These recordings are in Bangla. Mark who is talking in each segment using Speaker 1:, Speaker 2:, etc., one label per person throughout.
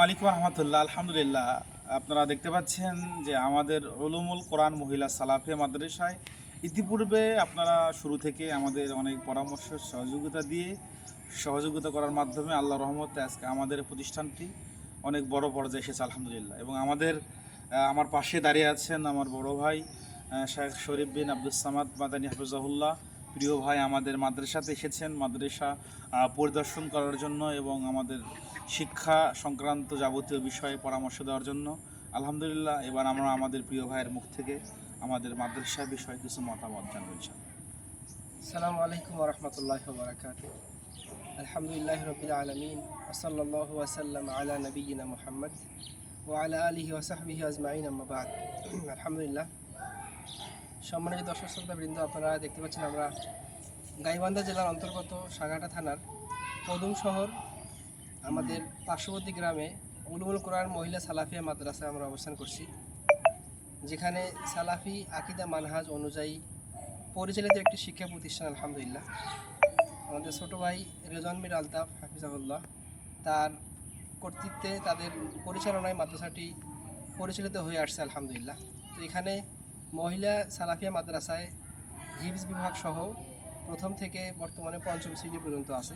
Speaker 1: আলাইকুম রহমতুল্লাহ, আলহামদুলিল্লাহ। আপনারা দেখতে পাচ্ছেন যে আমাদের উলুমুল কোরআন মহিলা সালাফিয়া মাদ্রাসায় ইতিপূর্বে আপনারা শুরু থেকে আমাদের অনেক পরামর্শ, সহযোগিতা দিয়ে সহযোগিতা করার মাধ্যমে আল্লাহ রহমতে আজকে আমাদের প্রতিষ্ঠানটি অনেক বড় পর্যায়ে এসেছে, আলহামদুলিল্লাহ। এবং আমাদের আমার পাশে দাঁড়িয়ে আছেন আমার বড় ভাই শেখ শরীফ বিন আব্দুল সামাদ মাদানী হাফিজাহুল্লাহ। প্রিয় ভাই আমাদের মাদ্রাসাতে এসেছেন। মাদ্রাসা পরিদর্শন করার জন্য এবং আমাদের শিক্ষা সংক্রান্ত যাবতীয় বিষয়ে পরামর্শ দেওয়ার জন্য। আলহামদুলিল্লাহ, এবার আমরা আমাদের প্রিয় ভাইয়ের মুখ থেকে আমাদের মাদ্রাসা বিষয়ে কিছু মতামত জানব।
Speaker 2: আসসালামু আলাইকুম রহমতুল্লাহ আলহামদুলিল্লাহ রবিল আলমিন ওসল্লাহ আলা নবীনা মোহাম্মদ ও আলা আলিহি ওসাহবিহি আজমাইন আম্মাবাদ আলহামদুলিল্লাহ। সম্মানিত দর্শক শ্রোতা বৃন্দ আপনারা দেখতে পাচ্ছেন আমরা গাইবান্ধা জেলার অন্তর্গত সাগাটা থানার পদুম শহর, আমাদের পার্শ্ববর্তী গ্রামে উলুমুল কোরআন মহিলা সালাফিয়া মাদ্রাসায় আমরা অবস্থান করছি, যেখানে সালাফি আকিদা মানহাজ অনুযায়ী পরিচালিত একটি শিক্ষা প্রতিষ্ঠান, আলহামদুলিল্লাহ। আমাদের ছোট ভাই রেজন মির আলতাফ, হাফিজাহুল্লাহ, তার কর্তৃত্বে তাদের পরিচালনায় মাদ্রাসাটি পরিচালিত হয়ে আসছে, আলহামদুলিল্লাহ। তো এখানে মহিলা সালাফিয়া মাদ্রাসায় হিফজ বিভাগ সহ প্রথম থেকে বর্তমানে পঞ্চম শ্রেণি পর্যন্ত আছে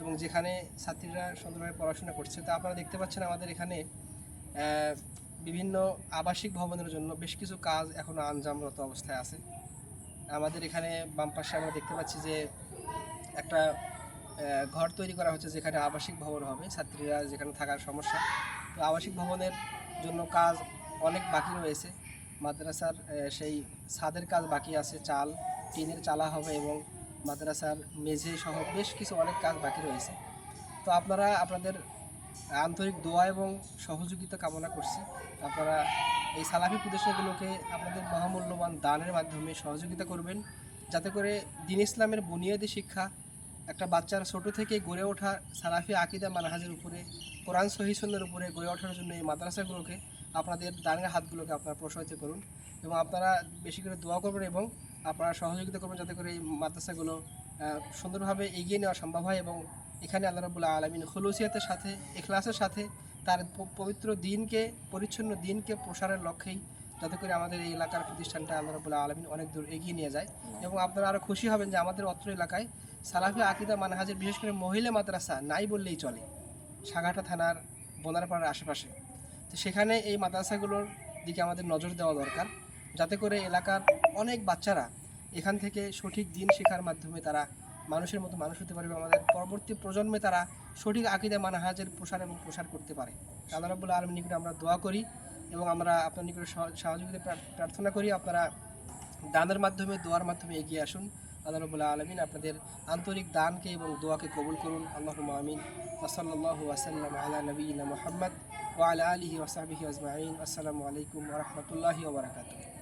Speaker 2: এবং যেখানে ছাত্রীরা সুন্দরভাবে পড়াশোনা করছে। তা আপনারা দেখতে পাচ্ছেন আমাদের এখানে বিভিন্ন আবাসিক ভবনের জন্য বেশ কিছু কাজ এখনও আঞ্জামরত অবস্থায় আছে। আমাদের এখানে বাম পাশে আমরা দেখতে পাচ্ছি যে একটা ঘর তৈরি করা হচ্ছে যেখানে আবাসিক ভবন হবে, ছাত্রীরা যেখানে থাকার সমস্যা। তো আবাসিক ভবনের জন্য কাজ অনেক বাকি রয়েছে। মাদ্রাসার সেই ছাদের কাজ বাকি আছে, চাল, টিনের চালা হবে এবং মাদ্রাসার মেঝে সহ বেশ কিছু অনেক কাজ বাকি রয়েছে। তো আপনারা আপনাদের আন্তরিক দোয়া এবং সহযোগিতা কামনা করছি। আপনারা এই সালাফি প্রতিষ্ঠানগুলোকে আপনাদের মহামূল্যবান দানের মাধ্যমে সহযোগিতা করবেন, যাতে করে দিন ইসলামের বুনিয়াদী শিক্ষা একটা বাচ্চার ছোট থেকে গড়ে ওঠা সালাফি আকিদা মানহাজের উপরে, কোরআন সহিসন্নের উপরে গড়ে ওঠার জন্য এই মাদ্রাসাগুলোকে আপনাদের দানের হাতগুলোকে আপনারা প্রসারিত করুন এবং আপনারা বেশি করে দোয়া করবেন এবং আপনারা সহযোগিতা করবেন যাতে করে এই মাদ্রাসাগুলো সুন্দরভাবে এগিয়ে নেওয়া সম্ভব হয় এবং এখানে আল্লাহ রাবুল্লাহ আলমিন খলুসিয়াতের সাথে এখলাসের সাথে তার পবিত্র দিনকে, পরিচ্ছন্ন দিনকে প্রসারের লক্ষ্যেই যাতে করে আমাদের এই এলাকার প্রতিষ্ঠানটা আল্লাহ রাবুল্লাহ আলমিন অনেক দূর এগিয়ে নিয়ে যায় এবং আপনারা আরও খুশি হবেন যে আমাদের অত্র এলাকায় সালাফি আকিদা মানহাজের বিশেষ করে মহিলা মাদ্রাসা নাই বললেই চলে। সাগাটা থানার, বোনারপাড়ার আশেপাশে। তো সেখানে এই মাদ্রাসাগুলোর দিকে আমাদের নজর দেওয়া দরকার। যাতে করে এলাকার অনেক বাচ্চারা এখান থেকে সঠিক দিন শেখার মাধ্যমে তারা মানুষের মতো মানুষ হতে পারবে আমাদের পরবর্তী প্রজন্মে তারা সঠিক আকিদা মানহাজের প্রসার এবং প্রসার করতে পারে। আল্লাহ রাবুল্লাহ আলম নিকটে আমরা দোয়া করি এবং আমরা আপনার নিকটে সহ- সহযোগিতা প্রার- প্রার্থনা করি। আপনারা দানের মাধ্যমে, দোয়ার মাধ্যমে এগিয়ে আসুন। আল্লাহ আলমিন আপনাদের আন্তরিক দানকে এবং দোয়াকে কবুল করুন। আল্লাহ আমিন। ওসল্লাহ ওয়াসাল্লাম আলা নবীনা মোহাম্মদ। ওয়ালা আলহি ওসাবিহি আজমাইন আসসালামু আলাইকুম রহমতুল্লাহি ওবরাকাতুহ